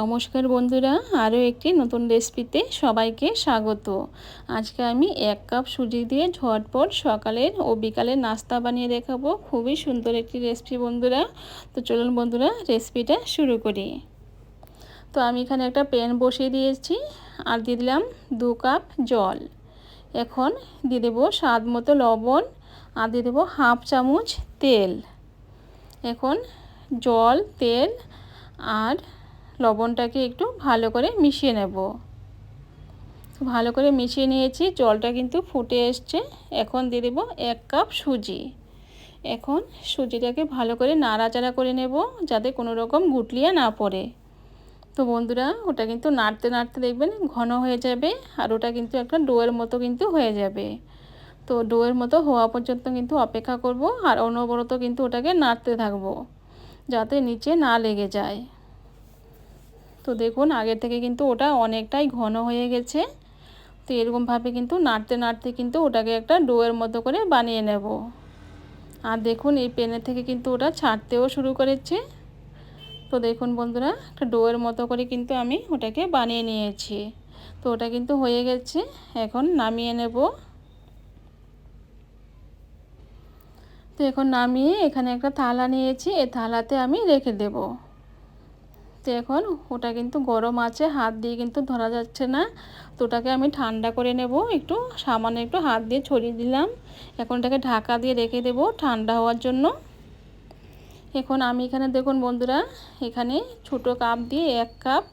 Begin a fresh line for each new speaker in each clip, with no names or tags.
নমস্কার বন্ধুরা, আরও একটি নতুন রেসিপিতে সবাইকে স্বাগত। আজকে আমি এক কাপ সুজি দিয়ে ঝটপট সকালের ও বিকালের নাস্তা বানিয়ে দেখাবো। খুবই সুন্দর একটি রেসিপি বন্ধুরা। তো চলুন বন্ধুরা, রেসিপিটা শুরু করি। তো আমি এখানে একটা প্যান বসিয়ে দিয়েছি আর দিয়ে দিলাম দু কাপ জল। এখন দিয়ে দেবো স্বাদ মতো লবণ আর দিয়ে দেবো হাফ চামচ তেল। এখন জল, তেল আর লবণটাকে একটু ভালো করে মিশিয়ে নেব। ভালো করে মিশিয়ে নিয়েছি, জলটা কিন্তু ফুটে এসছে। এখন দিয়ে দেবো এক কাপ সুজি। এখন সুজিটাকে ভালো করে নাড়াচাড়া করে নেব যাতে কোনো রকম গুটলিয়ে না পড়ে। তো বন্ধুরা, ওটা কিন্তু নাড়তে নাড়তে দেখবেন ঘন হয়ে যাবে আর ওটা কিন্তু একটা ডোয়ের মতো কিন্তু হয়ে যাবে। তো ডোয়ের মতো হওয়া পর্যন্ত কিন্তু অপেক্ষা করব আর অনবরত কিন্তু ওটাকে নাড়তে থাকব যাতে নিচে না লেগে যায়। তো দেখুন, আগের থেকে কিন্তু ওটা অনেকটাই ঘন হয়ে গেছে। তো এরকমভাবে কিন্তু নাড়তে নাড়তে কিন্তু ওটাকে একটা ডোয়ের মতো করে বানিয়ে নেব। আর দেখুন, এই পেনের থেকে কিন্তু ওটা ছাড়তেও শুরু করেছে। তো দেখুন বন্ধুরা, একটা ডোয়ের মতো করে কিন্তু আমি ওটাকে বানিয়ে নিয়েছি। তো ওটা কিন্তু হয়ে গেছে, এখন নামিয়ে নেব। তো এখন নামিয়ে এখানে একটা থালা নিয়েছি এই থালাতে আমি রেখে দেবো। তো এখন। ওটা কিন্তু গরম আছে, হাত দিয়ে কিন্তু ধরা যাচ্ছে না। তো ওটাকে আমি ঠান্ডা করে নেব, একটু সামান্য একটু হাত দিয়ে ছড়িয়ে দিলাম। এখন ওটাকে ঢাকা দিয়ে রেখে দেব ঠান্ডা হওয়ার জন্য। এখন আমি এখানে দেখুন বন্ধুরা, এখানে ছোট কাপ দিয়ে এক কাপ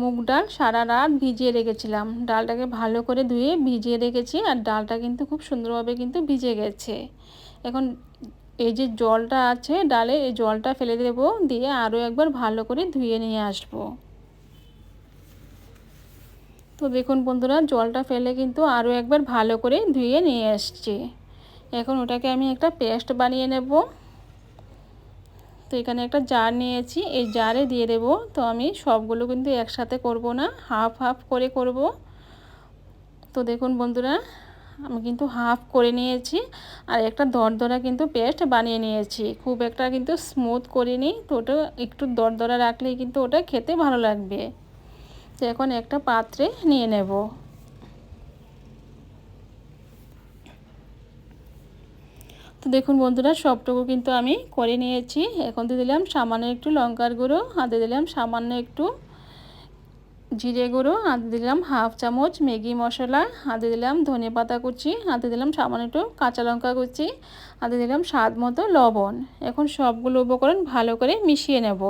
মুগ ডাল সারা রাত ভিজিয়ে রেখেছিলাম। ডালটাকে ভালো করে ধুয়ে ভিজিয়ে রেখেছি আর ডালটা কিন্তু খুব সুন্দরভাবে কিন্তু ভিজে গেছে। এখন এই যে জলটা আছে ডালে, এই জলটা ফেলে দেব, দিয়ে আরও একবার ভালো করে ধুয়ে নিয়ে আসব। তো দেখুন বন্ধুরা, জলটা ফেলে কিন্তু আরও একবার ভালো করে ধুয়ে নিয়ে আসছি। এখন ওটাকে আমি একটা পেস্ট বানিয়ে নেব। তো এখানে একটা জার নিয়েছি, এই জারে দিয়ে দেব। তো আমি সবগুলো কিন্তু একসাথে করব না, হাফ হাফ করে করব। তো দেখুন বন্ধুরা আমি কিন্তু হাফ করে নিয়েছি আর একটা দরদরা কিন্তু পেস্ট বানিয়ে নিয়েছি। খুব একটা কিন্তু স্মুথ করিনি, তো ওটা একটু দরদরা রাখলেই কিন্তু ওটা খেতে ভালো লাগবে। তো এখন একটা পাত্রে নিয়ে নেব। তো দেখুন বন্ধুরা, সবটুকু কিন্তু আমি করে নিয়েছি। এখন দিয়ে দিলাম সামান্য একটু লঙ্কার গুঁড়ো আর দিয়ে দিলাম সামান্য একটু জিরে গুঁড়ো আদে দিলাম হাফ চামচ ম্যাগি মশলা আদে দিলাম ধনে পাতা কুচি আদে দিলাম সামান্য একটু কাঁচা লঙ্কা কুচি আদে দিলাম স্বাদ মতো লবণ। এখন সবগুলো উপকরণ ভালো করে মিশিয়ে নেব।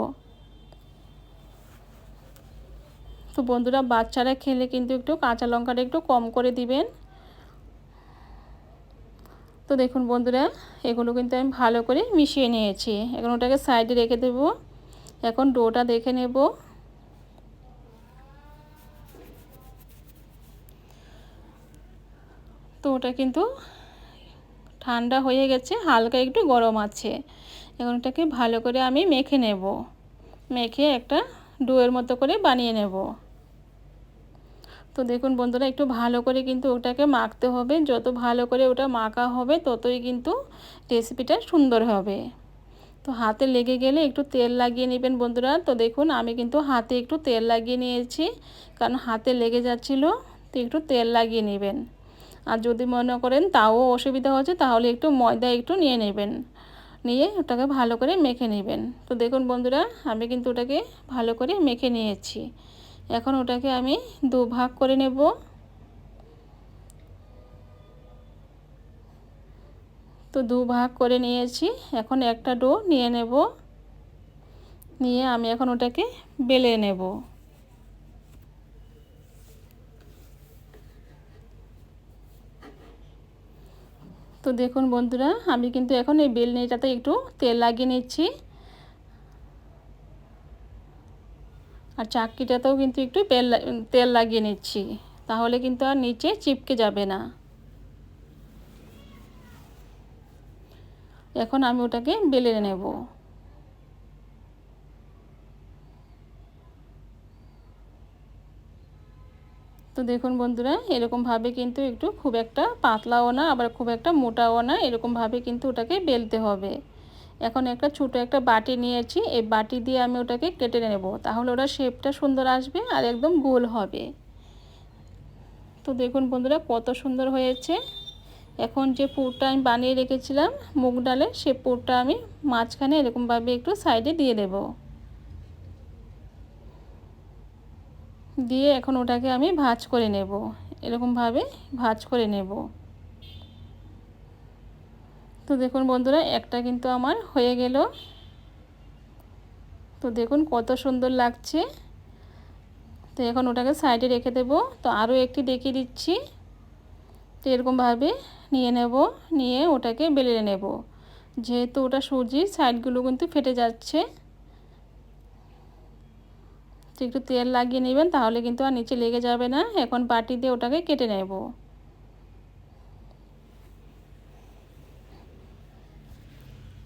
তো বন্ধুরা, বাচ্চারা খেলে কিন্তু একটু কাঁচা লঙ্কাটা একটু কম করে দিবেন। তো দেখুন বন্ধুরা, এগুলো কিন্তু আমি ভালো করে মিশিয়ে নিয়েছি। এখন ওটাকে সাইডে রেখে দেব। এখন ডোটা দেখে নেব তো ওটা কিন্তু ঠান্ডা হয়ে গেছে, হালকা একটু গরম আছে। এখন এটাকে ভালো করে আমি মেখে নেব। মেখে একটা ডোয়ের মতো করে বানিয়ে নেব। তো দেখুন বন্ধুরা, একটু ভালো করে কিন্তু ওটাকে মাখতে হবে। যত ভালো করে ওটা মাখা হবে, ততই কিন্তু রেসিপিটা সুন্দর হবে। তো হাতে লেগে গেলে একটু তেল লাগিয়ে নেবেন বন্ধুরা। তো দেখুন, আমি কিন্তু হাতে একটু তেল লাগিয়ে নিয়েছি। কারণ হাতে লেগে যাচ্ছিল, তো একটু তেল লাগিয়ে নেবেন। আর যদি মনে করেন তাও অসুবিধা হচ্ছে তাহলে একটু ময়দা একটু নিয়ে নেবেন। নিয়ে ওটাকে ভালো করে মেখে নেবেন। তো দেখুন বন্ধুরা, আমি কিন্তু ওটাকে ভালো করে মেখে নিয়েছি। এখন ওটাকে আমি দু ভাগ করে নেব। তো দু ভাগ করে নিয়েছি। এখন একটা ডো নিয়ে নেব। নিয়ে আমি এখন ওটাকে বেলে নেব। তো দেখুন বন্ধুরা, আমি কিন্তু এখন এই বেলনিটাতে একটু তেল লাগিয়ে নিচ্ছি। আর চাকরিটাতেও কিন্তু একটু তেল তেল লাগিয়ে নিচ্ছি, তাহলে কিন্তু আর নিচে চিপকে যাবে না। এখন আমি ওটাকে বেলে নেব। তো দেখুন বন্ধুরা এরকমভাবে কিন্তু একটু খুব একটা পাতলাও না, আবার খুব একটা মোটাও না এরকমভাবে কিন্তু ওটাকে বেলতে হবে। এখন একটা ছোটো একটা বাটি নিয়েছি, এই বাটি দিয়ে আমি ওটাকে কেটে নেব। তাহলে ওটা শেপটা সুন্দর আসবে আর একদম গোল হবে। তো দেখুন বন্ধুরা, কত সুন্দর হয়েছে। এখন যে পুরটা আমি বানিয়ে রেখেছিলাম, মুগ ডালে সে পুরটা আমি মাঝখানে এরকমভাবে একটু সাইডে দিয়ে দেব। দিয়ে এখন ওটাকে আমি ভাজ করে নেব। এরকমভাবে ভাজ করে নেব। তো দেখুন বন্ধুরা, একটা কিন্তু আমার হয়ে গেল। তো দেখুন কত সুন্দর লাগছে। তো এখন ওটাকে সাইডে রেখে দেব। তো আরও একটি দেখিয়ে দিচ্ছি। তো এরকমভাবে নিয়ে নেব, নিয়ে ওটাকে বেলে নেব। যেহেতু ওটা সুজি সাইডগুলো কিন্তু ফেটে যাচ্ছে। একটু তেল লাগিয়ে নেবেন, তাহলে কিন্তু আর নিচে লেগে যাবে না। এখন বাটি দিয়ে ওটাকে কেটে নেব।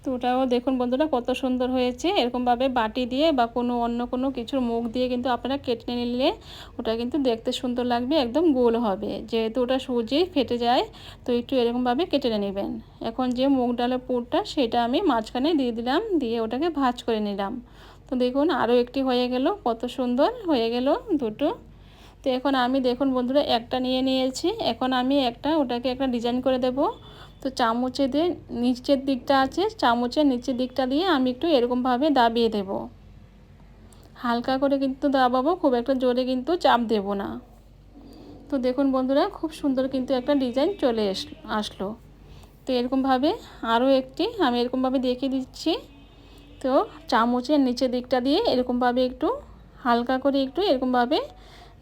তো ওটাও দেখুন বন্ধুরা কত সুন্দর হয়েছে। এরকমভাবে বাটি দিয়ে বা কোনো অন্য কোনো কিছুর মুখ দিয়ে কিন্তু আপনারা কেটে নিলে ওটা কিন্তু দেখতে সুন্দর লাগবে, একদম গোল হবে। যেহেতু ওটা সুজি ফেটে যায়, তো একটু এরকমভাবে কেটে নেবেন। এখন যে মুগ ডালের পুরটা, সেটা আমি মাঝখানে দিয়ে দিলাম, দিয়ে ওটাকে ভাজ করে নিলাম। তো দেখুন আরও একটি হয়ে গেল, কত সুন্দর হয়ে গেল দুটো। তো এখন আমি দেখুন বন্ধুরা একটা নিয়ে নিয়েছি, এখন আমি একটা ওটাকে একটা ডিজাইন করে দেবো। তো চামচে দিয়ে নিচের দিকটা আছে, চামচের নিচের দিকটা দিয়ে আমি একটু এরকমভাবে দাবিয়ে দেব। হালকা করে কিন্তু দাবাবো, খুব একটা জোরে কিন্তু চাপ দেব না। তো দেখুন বন্ধুরা খুব সুন্দর কিন্তু একটা ডিজাইন চলে আসলো। তো এরকমভাবে আরও একটি আমি এরকমভাবে দেখিয়ে দিচ্ছি। তো চামচের নিচের দিকটা দিয়ে এরকমভাবে একটু হালকা করে একটু এরকমভাবে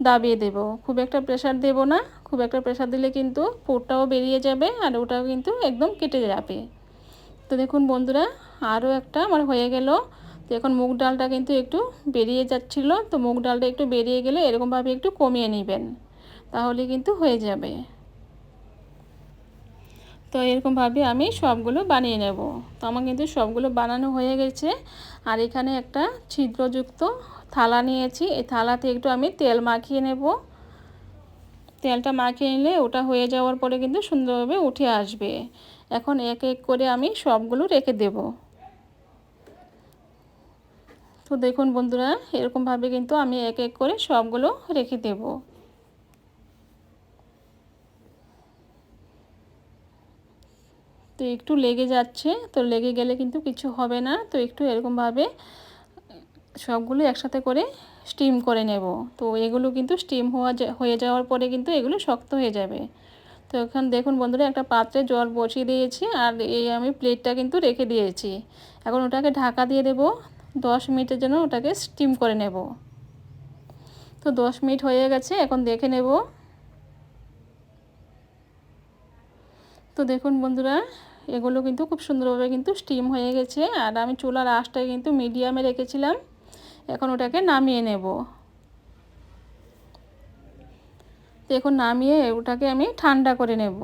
দাবিয়ে দেব। খুব একটা প্রেশার দেব না। খুব একটা প্রেশার দিলে কিন্তু পোরটাও বেরিয়ে যাবে আর ওটাও কিন্তু একদম কেটে যাবে। তো দেখুন বন্ধুরা, আরও একটা আমার হয়ে গেল। তো এখন মুগ ডালটা কিন্তু একটু বেরিয়ে যাচ্ছিল। তো মুগ ডালটা একটু বেরিয়ে গেলে এরকমভাবে একটু কমিয়ে নেবেন। তাহলে কিন্তু হয়ে যাবে। তো এরকমভাবে আমি সবগুলো বানিয়ে নেব। তো আমার কিন্তু সবগুলো বানানো হয়ে গেছে। আর এখানে একটা ছিদ্রযুক্ত থালা নিয়েছি। এই থালাতে একটু আমি তেল মাখিয়ে নেব। তেলটা মাখিয়ে নিলে ওটা হয়ে যাওয়ার পরে কিন্তু সুন্দরভাবে উঠে আসবে। এখন এক এক করে আমি সবগুলো রেখে দেব। তো দেখুন বন্ধুরা এরকমভাবে কিন্তু আমি এক এক করে সবগুলো রেখে দেব। তো একটু লেগে যাচ্ছে, তো লেগে গেলে কিন্তু কিছু হবে না। তো একটু এরকমভাবে সবগুলো একসাথে করে স্টিম করে নেব। তো এগুলো কিন্তু স্টিম হওয়া হয়ে যাওয়ার পরে কিন্তু এগুলো শক্ত হয়ে যাবে। তো এখন দেখুন বন্ধুরা, একটা পাত্রে জল বসিয়ে দিয়েছি আর এই আমি প্লেটটা কিন্তু রেখে দিয়েছি। এখন ওটাকে ঢাকা দিয়ে দেব। দশ মিনিটের জন্য ওটাকে স্টিম করে নেব। তো দশ মিনিট হয়ে গেছে, এখন দেখে নেব। তো দেখুন বন্ধুরা, এগুলো কিন্তু খুব সুন্দরভাবে কিন্তু স্টিম হয়ে গেছে। আর আমি চুলার আঁশটা কিন্তু মিডিয়ামে রেখেছিলাম। এখন ওটাকে নামিয়ে নেব। তো এখন নামিয়ে ওটাকে আমি ঠান্ডা করে নেব।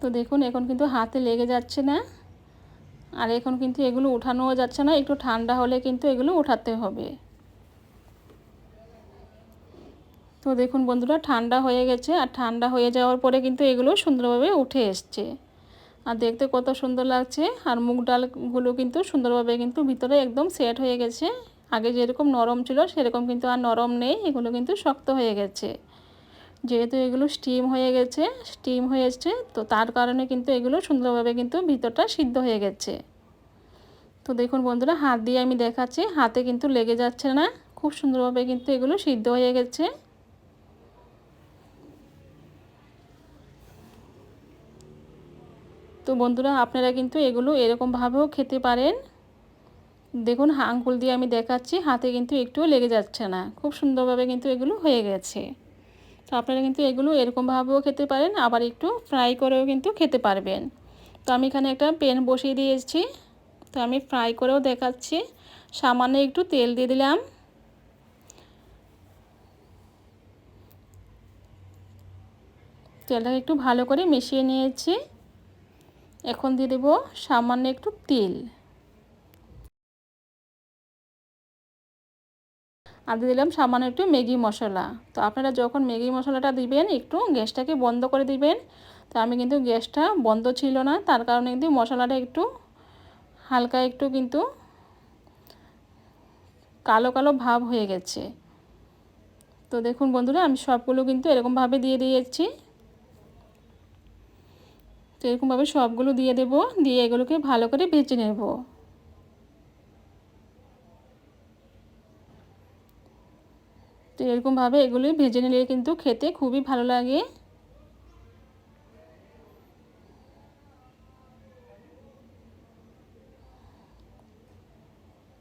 তো দেখুন, এখন কিন্তু হাতে লেগে যাচ্ছে না। আর এখন কিন্তু এগুলো উঠানোও যাচ্ছে না। একটু ঠান্ডা হলে কিন্তু এগুলো উঠাতে হবে। তো দেখুন বন্ধুরা, ঠান্ডা হয়ে গেছে আর ঠান্ডা হয়ে যাওয়ার পরে কিন্তু এগুলো সুন্দরভাবে উঠে এসছে। আর দেখতে কত সুন্দর লাগছে আর মুগ ডালগুলো কিন্তু সুন্দরভাবে কিন্তু ভিতরে একদম সেট হয়ে গেছে। আগে যেরকম নরম ছিল সেরকম কিন্তু আর নরম নেই, এগুলো কিন্তু শক্ত হয়ে গেছে। যেহেতু এগুলো স্টিম হয়ে গেছে, স্টিম হয়েছে তো তার কারণে কিন্তু এগুলো সুন্দরভাবে কিন্তু ভিতরটা সিদ্ধ হয়ে গেছে। তো দেখুন বন্ধুরা, হাত দিয়ে আমি দেখাচ্ছি, হাতে কিন্তু লেগে যাচ্ছে না। খুব সুন্দরভাবে কিন্তু এগুলো সিদ্ধ হয়ে গেছে। তো বন্ধুরা, আপনারা কিন্তু এগুলো এরকমভাবেও খেতে পারেন। দেখুন আঙ্গুল দিয়ে আমি দেখাচ্ছি, হাতে কিন্তু একটুও লেগে যাচ্ছে না। খুব সুন্দরভাবে কিন্তু এগুলো হয়ে গেছে। তো আপনারা কিন্তু এগুলো এরকমভাবেও খেতে পারেন, আবার একটু ফ্রাই করেও কিন্তু খেতে পারবেন। তো আমি এখানে একটা পেন বসিয়ে দিয়েছি। তো আমি ফ্রাই করেও দেখাচ্ছি। সামান্য একটু তেল দিয়ে দিলাম। তেলটাকে একটু ভালো করে মিশিয়ে নিয়েছি। এখন দিয়ে দেব সামান্য একটু তেল। আর দিয়ে দিলাম সামান্য একটু ম্যাগি মশলা। তো আপনারা যখন ম্যাগি মশলাটা দিবেন, একটু গ্যাসটাকে বন্ধ করে দিবেন। তো আমি কিন্তু গ্যাসটা বন্ধ ছিল না, তার কারণে কিন্তু মশলাটা একটু হালকা একটু কিন্তু কালো কালো ভাব হয়ে গেছে। তো দেখুন বন্ধুরা, আমি সবগুলো কিন্তু এরকমভাবে দিয়ে দিয়েছি। তো এরকমভাবে সবগুলো দিয়ে দেব, দিয়ে এগুলোকে ভালো করে ভেজে নেব। তো এরকমভাবে এগুলি ভেজে নিলে কিন্তু খেতে খুবই ভালো লাগে।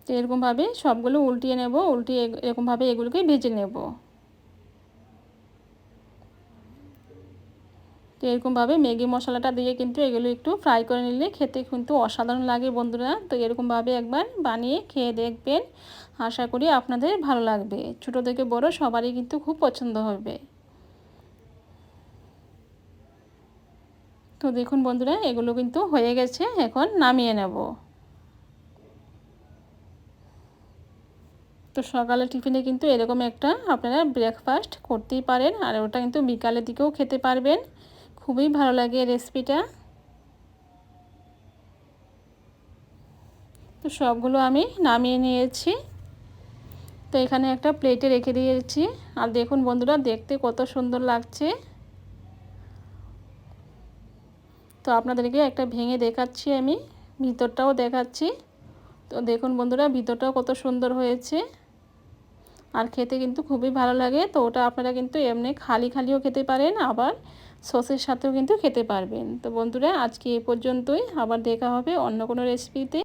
তো এরকমভাবে সবগুলো উল্টিয়ে নেব, উল্টিয়ে এরকমভাবে এগুলোকে ভেজে নেব। তো এরকমভাবে ম্যাগি মশলাটা দিয়ে কিন্তু এগুলো একটু ফ্রাই করে নিলে খেতে কিন্তু অসাধারণ লাগে বন্ধুরা। তো এরকমভাবে একবার বানিয়ে খেয়ে দেখবেন। আশা করি আপনাদের ভালো লাগবে। ছোটো থেকে বড় সবারই কিন্তু খুব পছন্দ হবে। তো দেখুন বন্ধুরা, এগুলো কিন্তু হয়ে গেছে। এখন নামিয়ে নেব। তো সকালে টিফিনে কিন্তু এরকম একটা আপনারা ব্রেকফাস্ট করতেই পারেন। আর ওটা কিন্তু বিকালের দিকেও খেতে পারবেন। খুবই ভালো লাগে রেসিপিটা। তো সবগুলো আমি নামিয়ে নিয়েছি। তো এখানে একটা প্লেটে রেখে দিয়েছি। আর দেখুন বন্ধুরা, দেখতে কত সুন্দর লাগছে। তো আপনাদেরকে একটা ভেঙে দেখাচ্ছি আমি, ভিতরটাও দেখাচ্ছি। তো দেখুন বন্ধুরা, ভিতরটাও কত সুন্দর হয়েছে। আর খেতে কিন্তু খুবই ভালো লাগে। তো ওটা আপনারা কিন্তু এমনি খালি খালিও খেতে পারেন, আবার সসের সাথেও কিন্তু খেতে পারবেন। তো বন্ধুরা, আজকে এ পর্যন্তই। আবার দেখা হবে অন্য কোনো রেসিপিতে